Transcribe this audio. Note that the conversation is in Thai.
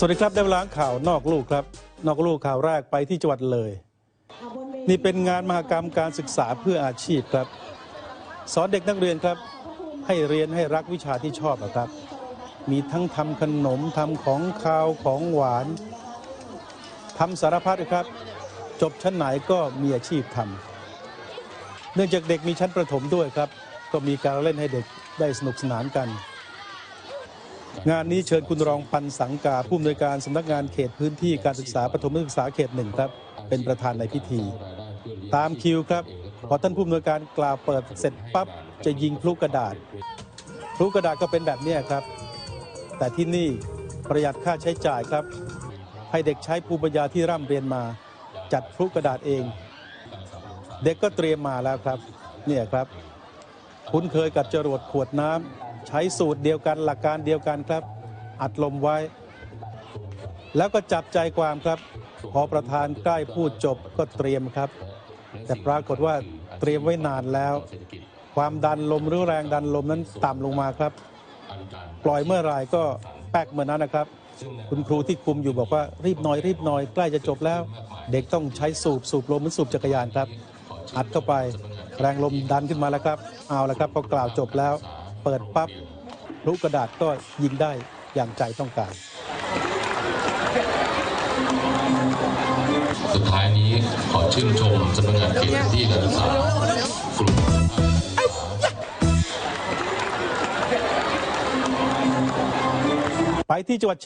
สวัสดีครับได้เวลาข่าวนอกลูกครับ นอกลูกข่าวแรกไปที่จังหวัดเลย นี่เป็นงานมหกรรมการศึกษาเพื่ออาชีพครับ สอนเด็กนักเรียนครับ ให้เรียนให้รักวิชาที่ชอบอะครับ มีทั้งทำขนมทำของคาวของหวานทำสารพัดเลยครับ จบชั้นไหนก็มีอาชีพทำเนื่องจากเด็กมีชั้นประถมด้วยครับ ก็มีการเล่นให้เด็กได้สนุกสนานกัน งานนี้เชิญคุณรองพันสังกาผู้อำนวยการสำนักงานเขตพื้นที่การศึกษาประถมศึกษาเขตหนึ่งครับ เป็นประธานในพิธี ตามคิวครับ พอท่านผู้อำนวยการกล่าวเปิดเสร็จปั๊บจะยิงพลุกระดาษพลุกระดาษก็เป็นแบบนี้ครับ แต่ที่นี่ประหยัดค่าใช้จ่ายครับ ให้เด็กใช้ภูมิปัญญาที่ร่ำเรียนมา จัดพลุกระดาษเอง เด็กก็เตรียมมาแล้วครับ เนี่ยครับ คุ้นเคยกับจรวดขวดน้ำ ใช้สูตรเดียวกันหลักการเดียวกันครับ อัดลมไว้ แล้วก็จับใจความครับ พอประธานใกล้พูดจบก็เตรียมครับ แต่ปรากฏว่าเตรียมไว้นานแล้ว ความดันลมหรือแรงดันลมนั้นต่ำลงมาครับ ปล่อยเมื่อไรก็แป๊กเหมือนนั้นนะครับ คุณครูที่คุมอยู่บอกว่ารีบหน่อยรีบหน่อยใกล้จะจบแล้ว เด็กต้องใช้สูบสูบลมหมือสูบจักรยานครับ อัดเข้าไปแรงลมดันขึ้นมาแล้วครับ เอาละครับพอกล่าวจบแล้ว เปิดปั๊บลุกระดาษก็ยิงได้อย่างใจต้องการ สุดท้ายนี้ขอชื่นชมสำนักงานเขตที่การศึกษากลุ่มไปที่จังหวัด